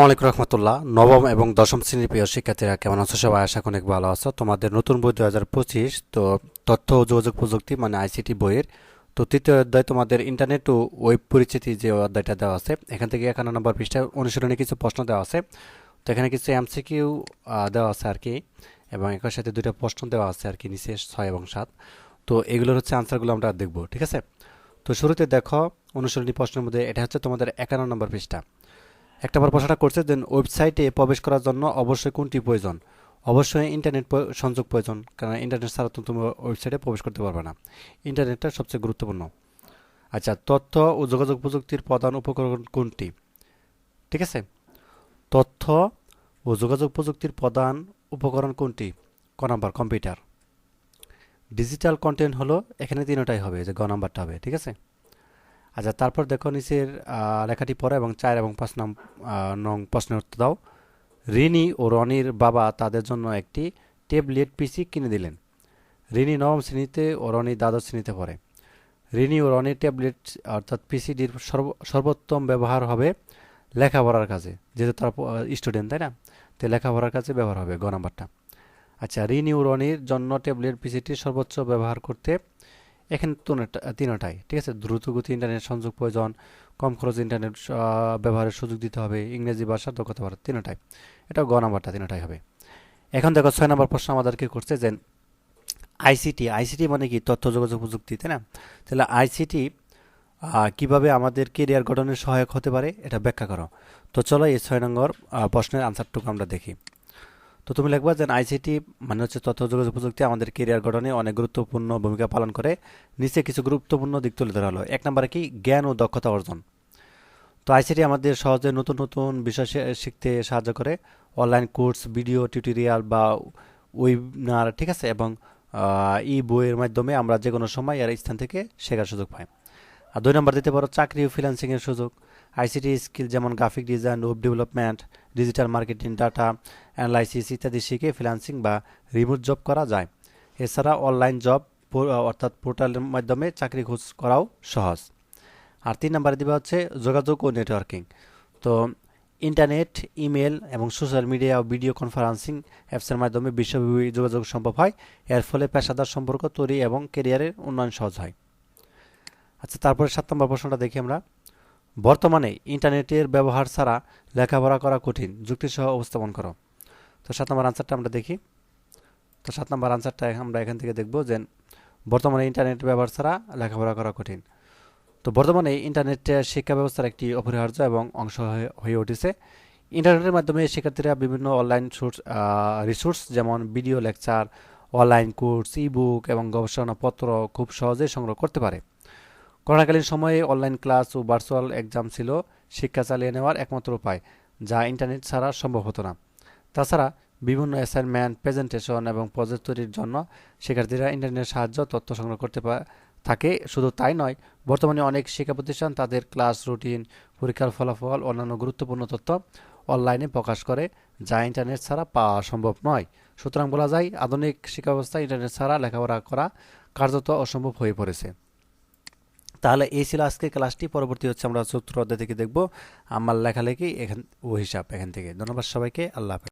আসসালামাইকুম রহমতুল্লাহ। নবম এবং দশম শ্রেণির প্রিয় শিক্ষার্থীরা কেমন আছো সবাই? আশা অনেক ভালো আছো। তোমাদের নতুন বই দু হাজার পঁচিশ, তো তথ্য ও যোগাযোগ প্রযুক্তি মানে আইসিটি বইয়ের, তো তৃতীয় অধ্যায় তোমাদের ইন্টারনেট ও ওয়েব পরিচিতি যে অধ্যায়টা দেওয়া আছে, এখান থেকে একান্ন নম্বর পৃষ্ঠায় অনুশীলনে কিছু প্রশ্ন দেওয়া আছে। তো এখানে কিছু এমসিকিউ দেওয়া আছে আর কি, এবং একের সাথে দুটো প্রশ্ন দেওয়া আছে আর কি, নিচে ছয় এবং সাত। তো এগুলোর হচ্ছে আনসারগুলো আমরা দেখব, ঠিক আছে? তো শুরুতে দেখো অনুশীলনী প্রশ্নের মধ্যে, এটা হচ্ছে তোমাদের একান্ন নম্বর পৃষ্ঠা। একটা বার প্রশ্নটা করছে, দেন ওয়েবসাইটে প্রবেশ করার জন্য অবশ্যই কোনটি প্রয়োজন? অবশ্যই ইন্টারনেট সংযোগ প্রয়োজন, কারণ ইন্টারনেট ছাড়া তো তুমি ওয়েবসাইটে প্রবেশ করতে পারবে না। ইন্টারনেটটা সবচেয়ে গুরুত্বপূর্ণ। আচ্ছা তথ্য ও যোগাযোগ প্রযুক্তির প্রধান উপকরণ কোনটি? ঠিক আছে? তথ্য ও যোগাযোগ প্রযুক্তির প্রধান উপকরণ কোনটি? ক নাম্বার, কম্পিউটার। ডিজিটাল কন্টেন্ট হলো এখানে তিনটাই হবে, যে গ নাম্বারটা হবে, ঠিক আছে? আচ্ছা তারপর দেখো নিচের লেখাটি পড়ো এবং চার এবং পাঁচ নাম নং প্রশ্নের উত্তর দাও। রিনি ও রনির বাবা তাদের জন্য একটি ট্যাবলেট, পিসি কিনে দিলেন। রিনি নবম শ্রেণীতে ও রনি দ্বাদশ শ্রেণীতে পড়ে। রিনি ও রনির ট্যাবলেট, অর্থাৎ পিসিডির সর্ব, সর্বোত্তম ব্যবহার হবে লেখাপড়ার কাজে। যেহেতু তারা স্টুডেন্ট, তাই না? তো লেখাপড়ার কাজে ব্যবহার হবে গ নাম্বারটা। আচ্ছা রিনি ও রনির জন্য ট্যাবলেট পিসিটি সর্বোচ্চ ব্যবহার করতে এখানে তিনটা- তিনটাই, ঠিক আছে? দ্রুতগতি ইন্টারনেট সংযোগ প্রয়োজন, কম খরচ ইন্টারনেট ব্যবহারের সুযোগ দিতে হবে, ইংরেজি ভাষা দক্ষতা বাড়াতে তিনটাই। এটা গ নাম্বারটা, তিনটাই হবে। এখন দেখো, ছয় নম্বর প্রশ্ন আমাদেরকে করছে যে আইসিটি আইসিটি মানে কি? তথ্য, যোগাযোগ, প্রযুক্তি, তাই না? তাহলে আইসিটি কীভাবে আমাদের কেরিয়ার গঠনের সহায়ক হতে পারে, এটা ব্যাখ্যা করো। তো চলো এই ছয় নম্বর প্রশ্নের আনসারটুকু আমরা দেখি। তো তুমি লিখবা যে আইসিটি মানে হচ্ছে তথ্য যোগাযোগ প্রযুক্তি আমাদের কেরিয়ার গঠনে অনেক গুরুত্বপূর্ণ ভূমিকা পালন করে। নিচে কিছু গুরুত্বপূর্ণ দিক তুলে ধরা হলো। এক নম্বরে কি? জ্ঞান ও দক্ষতা অর্জন। তো আইসিটি আমাদের সহজে নতুন নতুন বিষয় শিখতে সাহায্য করে। অনলাইন কোর্স ভিডিও টিউটোরিয়াল বা ওয়েবিনার ঠিক আছে? এবং ই বইয়ের মাধ্যমে আমরা যে কোনো সময় আর স্থান থেকে শেখার সুযোগ পাই। আর দুই নম্বর দিতে পারো চাকরি ও ফ্রিল্যান্সিংয়ের সুযোগ। আইসিটি স্কিল যেমন graphic design web development digital marketing data analysis ইত্যাদি শিখে ফ্রিল্যান্সিং বা রিমোট জব করা যায়। এছাড়া অনলাইন জব অর্থাৎ পোর্টালের মাধ্যমে চাকরি খোঁজ করাও সহজ। আর তিন নম্বরে দিবে হচ্ছে যোগাযোগ ও নেটওয়ার্কিং তো ইন্টারনেট ইমেল এবং সোশ্যাল মিডিয়া ও ভিডিও কনফারেন্সিং অ্যাপসের মাধ্যমে বিশ্বব্যাপী যোগাযোগ সম্ভব হয়। এর ফলে পেশাদার সম্পর্ক তৈরি এবং ক্যারিয়ারের উন্নয়ন সহজ হয়। আচ্ছা তারপরে সাত নম্বর প্রশ্নটা দেখি আমরা। বর্তমানে ইন্টারনেটের ব্যবহার ছাড়া লেখাপড়া করা কঠিন। যুক্তিসহ উপস্থাপন করো। তো সাত নম্বর আনসারটা আমরা দেখি। তো সাত নম্বর আনসারটা আমরা এখান থেকে দেখব যে, বর্তমানে ইন্টারনেট ব্যবহার ছাড়া লেখাপড়া করা কঠিন। তো বর্তমানে ইন্টারনেট শিক্ষা ব্যবস্থার একটি অপরিহার্য এবং অংশ হয়ে- উঠেছে। ইন্টারনেটের মাধ্যমে শিক্ষার্থীরা বিভিন্ন অনলাইন সোর্স রিসোর্স যেমন video lecture online course e book এবং গবেষণাপত্র খুব সহজেই সংগ্রহ করতে পারে। করোনাকালীন সময়ে অনলাইন ক্লাস ও ভার্চুয়াল এক্সাম ছিল শিক্ষা চালিয়ে নেওয়ার একমাত্র উপায়, যা ইন্টারনেট ছাড়া সম্ভব হতো না। তাছাড়া বিভিন্ন অ্যাসাইনমেন্ট, প্রেজেন্টেশন এবং প্রজেক্ট তৈরির জন্য শিক্ষার্থীরা ইন্টারনেটের সাহায্য, তথ্য সংগ্রহ করতে থাকে। শুধু তাই নয়, বর্তমানে অনেক শিক্ষা প্রতিষ্ঠান তাদের ক্লাস রুটিন, পরীক্ষার ফলাফল, অন্যান্য গুরুত্বপূর্ণ তথ্য অনলাইনে প্রকাশ করে, যা ইন্টারনেট ছাড়া পাওয়া সম্ভব নয়। সুতরাং বলা যায়, আধুনিক শিক্ষা ব্যবস্থা ইন্টারনেট ছাড়া লেখাপড়া করা কার্যত অসম্ভব হয়ে পড়েছে। তাহলে এই ছিল আজকের ক্লাসটি। পরবর্তী হচ্ছে আমরা চতুর্থ অধ্যায় থেকে দেখব। আমার লেখালেখি এখান, ও হিসাব এখান থেকে। ধন্যবাদ সবাইকে। আল্লাহ হাফেজ।